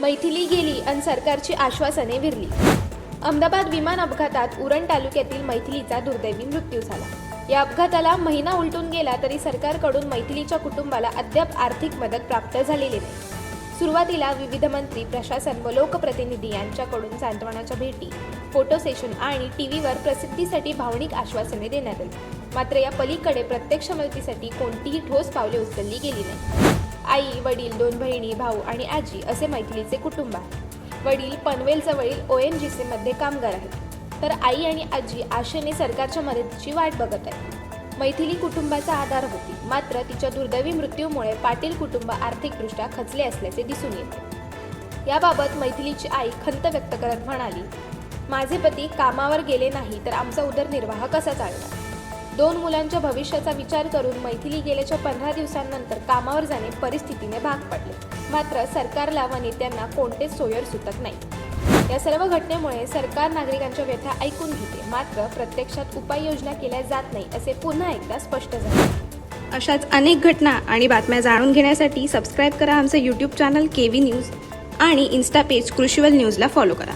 मैथिली गेली आणि सरकारची आश्वासने विरली. अहमदाबाद विमान अपघातात उरण तालुक्यातील मैथिलीचा दुर्दैवी मृत्यू झाला. या अपघाताला महिना उलटून गेला तरी सरकारकडून मैथिलीच्या कुटुंबाला अद्याप आर्थिक मदत प्राप्त झालेली नाही. सुरुवातीला विविध मंत्री प्रशासन व लोकप्रतिनिधी यांच्याकडून सांत्वनाच्या भेटी फोटो सेशन आणि टीव्हीवर प्रसिद्धीसाठी भावनिक आश्वासने देण्यात आली. मात्र या पलीकडे प्रत्यक्ष मदतीसाठी कोणतीही ठोस पावले उचलली गेली नाही. आई वडील दोन बहिणी भाऊ आणि आजी असे मैथिलीचे कुटुंब आहे वडील पनवेलजवळील ओ एन जी सीमध्ये कामगार आहेत. तर आई आणि आजी आशेने सरकारच्या मदतीची वाट बघत आहे मैथिली कुटुंबाचा आधार होती. मात्र तिच्या दुर्दैवी मृत्यूमुळे पाटील कुटुंब आर्थिकदृष्ट्या खचले असल्याचे दिसून येते. याबाबत मैथिलीची आई खंत व्यक्त करत म्हणाली माझे पती कामावर गेले नाही तर आमचा उदरनिर्वाह कसा चालणार? दोन मुलांच्या भविष्याचा विचार करून मैथिली गेल्याच्या पंधरा दिवसांनंतर कामावर जाणे परिस्थितीने भाग पडले. मात्र सरकारला व नेत्यांना कोणतेच सोयर सुटत नाही. या सर्व घटनेमुळे सरकार नागरिकांच्या व्यथा ऐकून घेते. मात्र प्रत्यक्षात उपाययोजना केल्या जात नाही असे पुन्हा एकदा स्पष्ट झाले. अशाच अनेक घटना आणि बातम्या जाणून घेण्यासाठी सबस्क्राईब करा आमचं YouTube channel K V news आणि इन्स्टा पेज कृषीवल न्यूजला फॉलो करा.